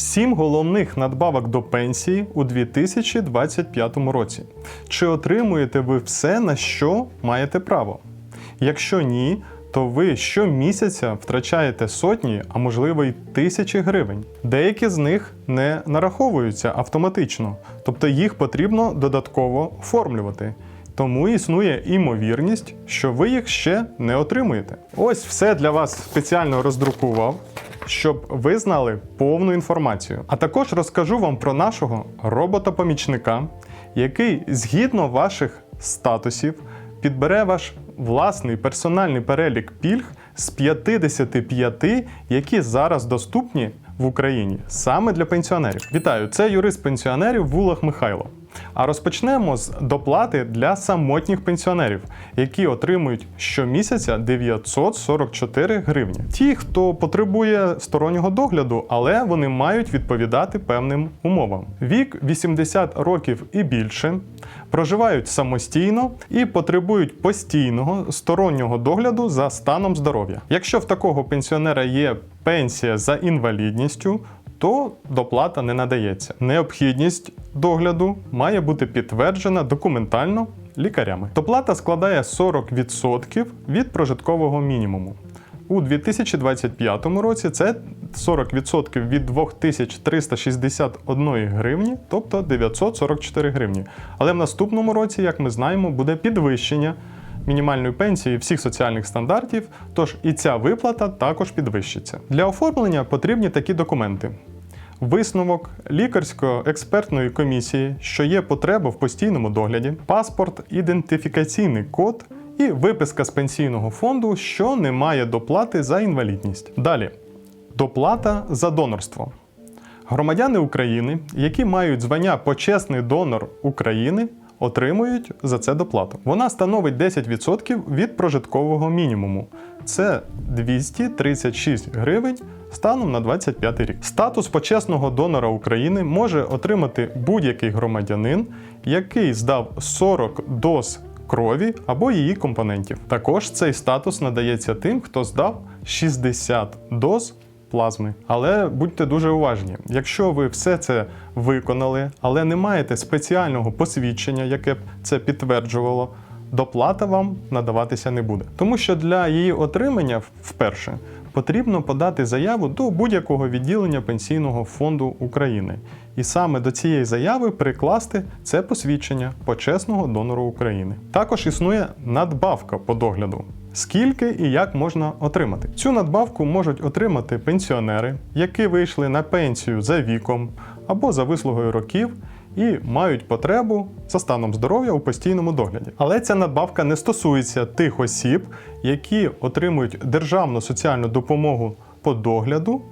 Сім головних надбавок до пенсії у 2025 році. Чи отримуєте ви все, на що маєте право? Якщо ні, то ви щомісяця втрачаєте сотні, а можливо й тисячі гривень. Деякі з них не нараховуються автоматично, тобто їх потрібно додатково оформлювати. Тому існує імовірність, що ви їх ще не отримуєте. Ось все для вас спеціально роздрукував, щоб ви знали повну інформацію. А також розкажу вам про нашого робота-помічника, який згідно ваших статусів підбере ваш власний персональний перелік пільг з 55, які зараз доступні в Україні саме для пенсіонерів. Вітаю! Це юрист пенсіонерів Вулах Михайло. А розпочнемо з доплати для самотніх пенсіонерів, які отримують щомісяця 944 гривні. Ті, хто потребує стороннього догляду, але вони мають відповідати певним умовам. Вік 80 років і більше, проживають самостійно і потребують постійного стороннього догляду за станом здоров'я. Якщо в такого пенсіонера є пенсія за інвалідністю, то доплата не надається. Необхідність догляду має бути підтверджена документально лікарями. Доплата складає 40% від прожиткового мінімуму. У 2025 році це 40% від 2361 гривні, тобто 944 гривні. Але в наступному році, як ми знаємо, буде підвищення мінімальної пенсії всіх соціальних стандартів, тож і ця виплата також підвищиться. Для оформлення потрібні такі документи. Висновок лікарсько-експертної комісії, що є потреба в постійному догляді, паспорт, ідентифікаційний код і виписка з пенсійного фонду, що не має доплати за інвалідність. Далі доплата за донорство. Громадяни України, які мають звання почесний донор України, отримують за це доплату. Вона становить 10% від прожиткового мінімуму. Це 236 гривень станом на 25 рік. Статус почесного донора України може отримати будь-який громадянин, який здав 40 доз крові або її компонентів. Також цей статус надається тим, хто здав 60 доз плазми. Але будьте дуже уважні, якщо ви все це виконали, але не маєте спеціального посвідчення, яке б це підтверджувало, доплата вам надаватися не буде. Тому що для її отримання вперше потрібно подати заяву до будь-якого відділення Пенсійного фонду України. І саме до цієї заяви прикласти це посвідчення почесного донору України. Також існує надбавка по догляду. Скільки і як можна отримати? Цю надбавку можуть отримати пенсіонери, які вийшли на пенсію за віком або за вислугою років і мають потребу за станом здоров'я у постійному догляді. Але ця надбавка не стосується тих осіб, які отримують державну соціальну допомогу по догляду,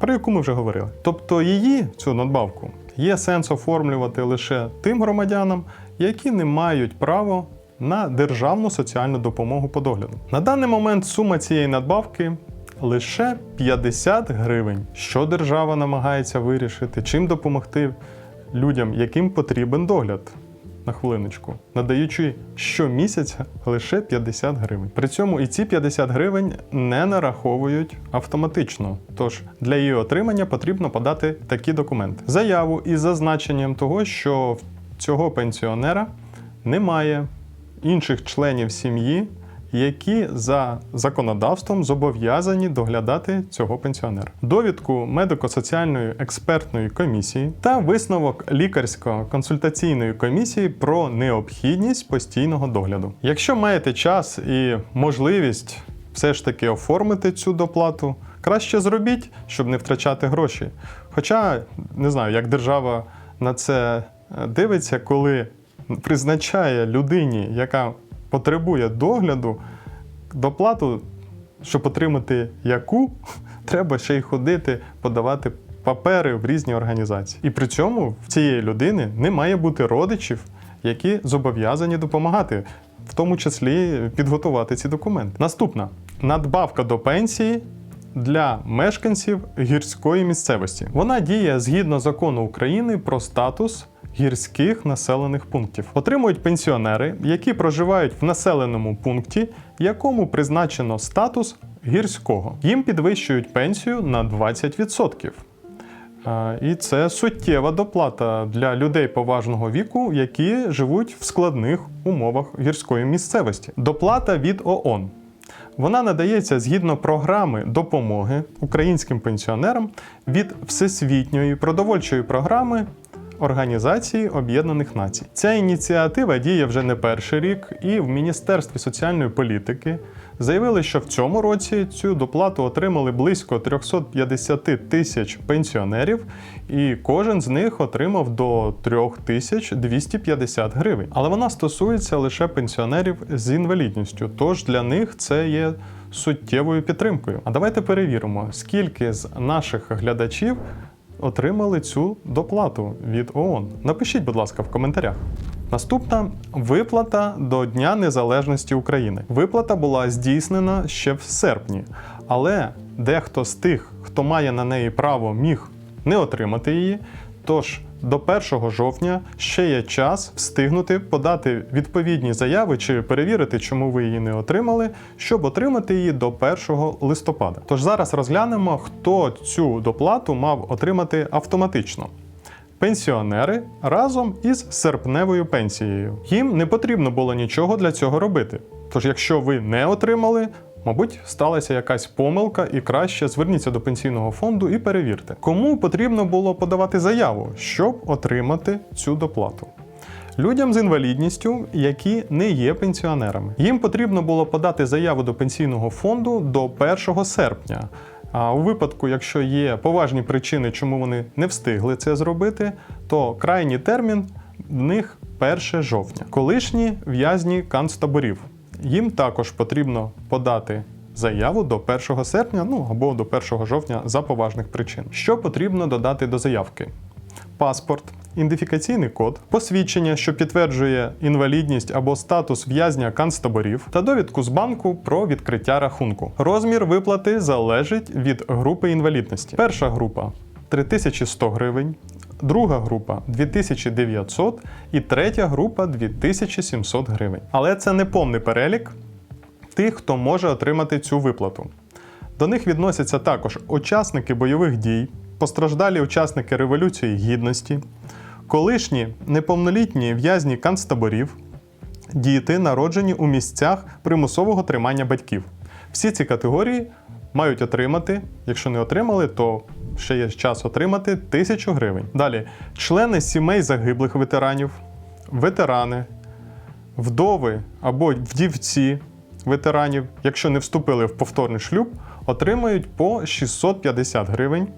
про яку ми вже говорили. Тобто її цю надбавку є сенс оформлювати лише тим громадянам, які не мають права на державну соціальну допомогу по догляду. На даний момент сума цієї надбавки лише 50 гривень. Що держава намагається вирішити, чим допомогти людям, яким потрібен догляд. На хвилиночку, надаючи щомісяця лише 50 гривень. При цьому і ці 50 гривень не нараховують автоматично. Тож для її отримання потрібно подати такі документи: заяву із зазначенням того, що в цього пенсіонера немає інших членів сім'ї, які за законодавством зобов'язані доглядати цього пенсіонера. Довідку медико-соціальної експертної комісії та висновок лікарсько-консультаційної комісії про необхідність постійного догляду. Якщо маєте час і можливість все ж таки оформити цю доплату, краще зробіть, щоб не втрачати гроші. Хоча не знаю, як держава на це е, дивиться, коли призначає людині, яка потребує догляду, доплату, щоб отримати яку, треба ще й ходити, подавати папери в різні організації. І при цьому в цієї людини не має бути родичів, які зобов'язані допомагати, в тому числі підготувати ці документи. Наступна надбавка до пенсії. Для мешканців гірської місцевості вона діє згідно закону України про статус гірських населених пунктів. Отримують пенсіонери, які проживають в населеному пункті, якому призначено статус гірського. Їм підвищують пенсію на 20%. І це суттєва доплата для людей поважного віку, які живуть в складних умовах гірської місцевості. Доплата від ООН. Вона надається згідно програми допомоги українським пенсіонерам від Всесвітньої продовольчої програми Організації Об'єднаних Націй. Ця ініціатива діє вже не перший рік, і в Міністерстві соціальної політики заявили, що в цьому році цю доплату отримали близько 350 тисяч пенсіонерів, і кожен з них отримав до 3250 гривень. Але вона стосується лише пенсіонерів з інвалідністю, тож для них це є суттєвою підтримкою. А давайте перевіримо, скільки з наших глядачів отримали цю доплату від ООН. Напишіть, будь ласка, в коментарях. Наступна виплата до Дня Незалежності України. Виплата була здійснена ще в серпні, але дехто з тих, хто має на неї право, міг не отримати її. Тож до 1 жовтня ще є час встигнути подати відповідні заяви чи перевірити, чому ви її не отримали, щоб отримати її до 1 листопада. Тож зараз розглянемо, хто цю доплату мав отримати автоматично. Пенсіонери разом із серпневою пенсією. Їм не потрібно було нічого для цього робити. Тож, якщо ви не отримали, мабуть, сталася якась помилка, і краще зверніться до пенсійного фонду і перевірте, кому потрібно було подавати заяву, щоб отримати цю доплату. Людям з інвалідністю, які не є пенсіонерами, їм потрібно було подати заяву до пенсійного фонду до 1 серпня. А у випадку, якщо є поважні причини, чому вони не встигли це зробити, то крайній термін в них 1 жовтня. Колишні в'язні канцтаборів. Їм також потрібно подати заяву до 1 серпня, ну або до 1 жовтня за поважних причин. Що потрібно додати до заявки? Паспорт, ідентифікаційний код, посвідчення, що підтверджує інвалідність або статус в'язня канцтаборів, та довідку з банку про відкриття рахунку. Розмір виплати залежить від групи інвалідності. Перша група 3100 гривень. Друга група 2900 і третя група 2700 гривень. Але це не повний перелік тих, хто може отримати цю виплату. До них відносяться також учасники бойових дій, постраждалі учасники Революції Гідності, колишні неповнолітні в'язні канцтаборів, діти, народжені у місцях примусового тримання батьків. Всі ці категорії мають отримати, якщо не отримали, то ще є час отримати тисячу гривень. Далі, члени сімей загиблих ветеранів, ветерани, вдови або вдівці ветеранів, якщо не вступили в повторний шлюб, отримають по 650 гривень.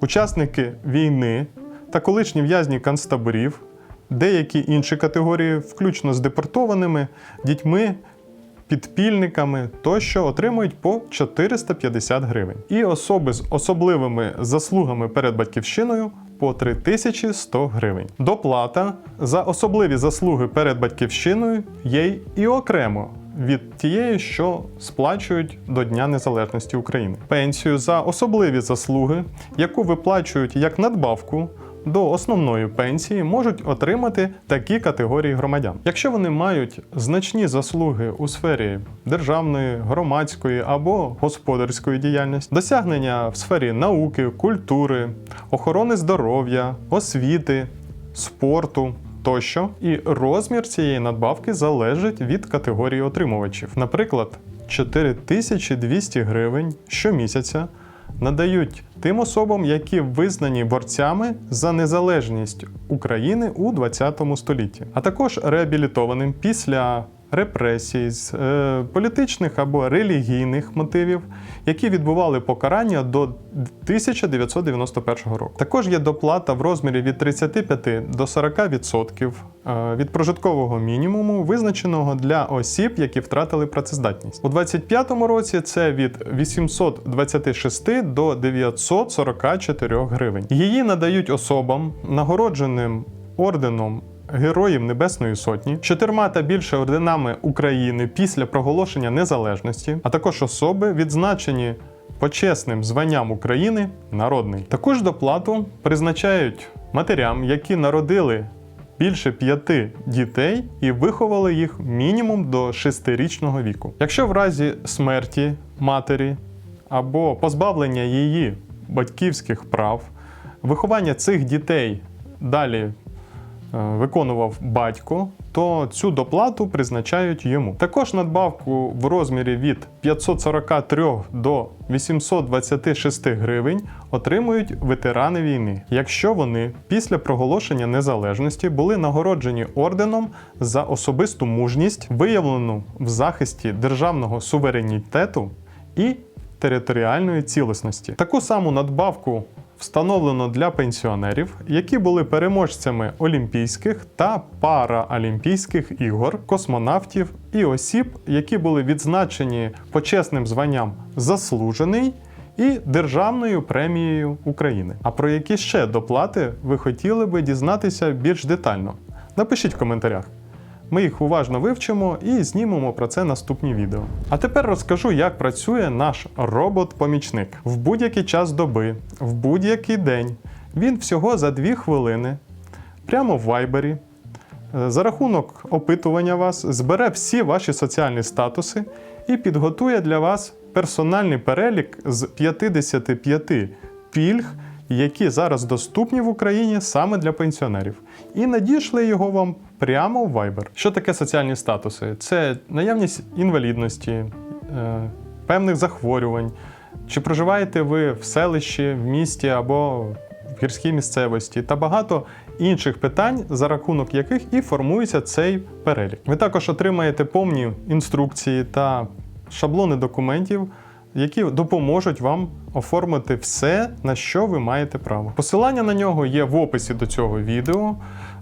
Учасники війни та колишні в'язні концтаборів, деякі інші категорії, включно з депортованими, дітьми, підпільниками тощо отримують по 450 гривень. І особи з особливими заслугами перед батьківщиною по 3100 гривень. Доплата за особливі заслуги перед батьківщиною є й і окремо. Від тієї, що сплачують до Дня Незалежності України, пенсію за особливі заслуги, яку виплачують як надбавку до основної пенсії, можуть отримати такі категорії громадян. Якщо вони мають значні заслуги у сфері державної, громадської або господарської діяльності, досягнення в сфері науки, культури, охорони здоров'я, освіти, спорту. Тощо, і розмір цієї надбавки залежить від категорії отримувачів. Наприклад, 4200 гривень щомісяця надають тим особам, які визнані борцями за незалежність України у 20 столітті, а також реабілітованим після репресій з е, політичних або релігійних мотивів, які відбували покарання до 1991 року. Також є доплата в розмірі від 35 до 40% е, від прожиткового мінімуму, визначеного для осіб, які втратили працездатність. У 2025 році це від 826 до 944 гривень. Її надають особам, нагородженим орденом Героїв Небесної Сотні, чотирма та більше орденами України після проголошення незалежності, а також особи, відзначені почесним званням України народний. Таку ж доплату призначають матерям, які народили більше п'яти дітей і виховали їх мінімум до шестирічного віку. Якщо в разі смерті матері або позбавлення її батьківських прав виховання цих дітей далі виконував батько, то цю доплату призначають йому. Також надбавку в розмірі від 543 до 826 гривень отримують ветерани війни, якщо вони після проголошення незалежності були нагороджені орденом за особисту мужність, виявлену в захисті державного суверенітету і територіальної цілісності. Таку саму надбавку встановлено для пенсіонерів, які були переможцями Олімпійських та Параолімпійських ігор, космонавтів і осіб, які були відзначені почесним званням Заслужений і Державною премією України. А про які ще доплати ви хотіли би дізнатися більш детально? Напишіть в коментарях. Ми їх уважно вивчимо і знімемо про це наступні відео. А тепер розкажу, як працює наш робот-помічник. В будь-який час доби, в будь-який день. Він всього за 2 хвилини, прямо в вайбері, е, за рахунок опитування вас, збере всі ваші соціальні статуси і підготує для вас персональний перелік з 55 пільг, які зараз доступні в Україні саме для пенсіонерів. І надійшли його вам прямо в Viber. Що таке соціальні статуси? Це наявність інвалідності, е, певних захворювань. Чи проживаєте ви в селищі, в місті або в гірській місцевості та багато інших питань, за рахунок яких і формується цей перелік. Ви також отримаєте повні інструкції та шаблони документів, які допоможуть вам оформити все, на що ви маєте право. Посилання на нього є в описі до цього відео.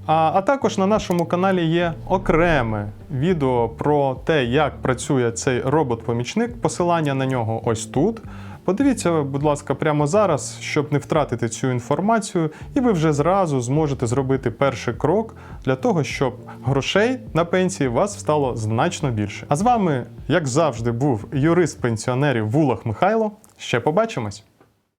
А, а також на нашому каналі є окреме відео про те, як працює цей робот-помічник. Посилання на нього ось тут. Подивіться, будь ласка, прямо зараз, щоб не втратити цю інформацію, і ви вже зразу зможете зробити перший крок для того, щоб грошей на пенсії вас стало значно більше. А з вами, як завжди, був юрист пенсіонерів Вулах Михайло. Ще побачимось!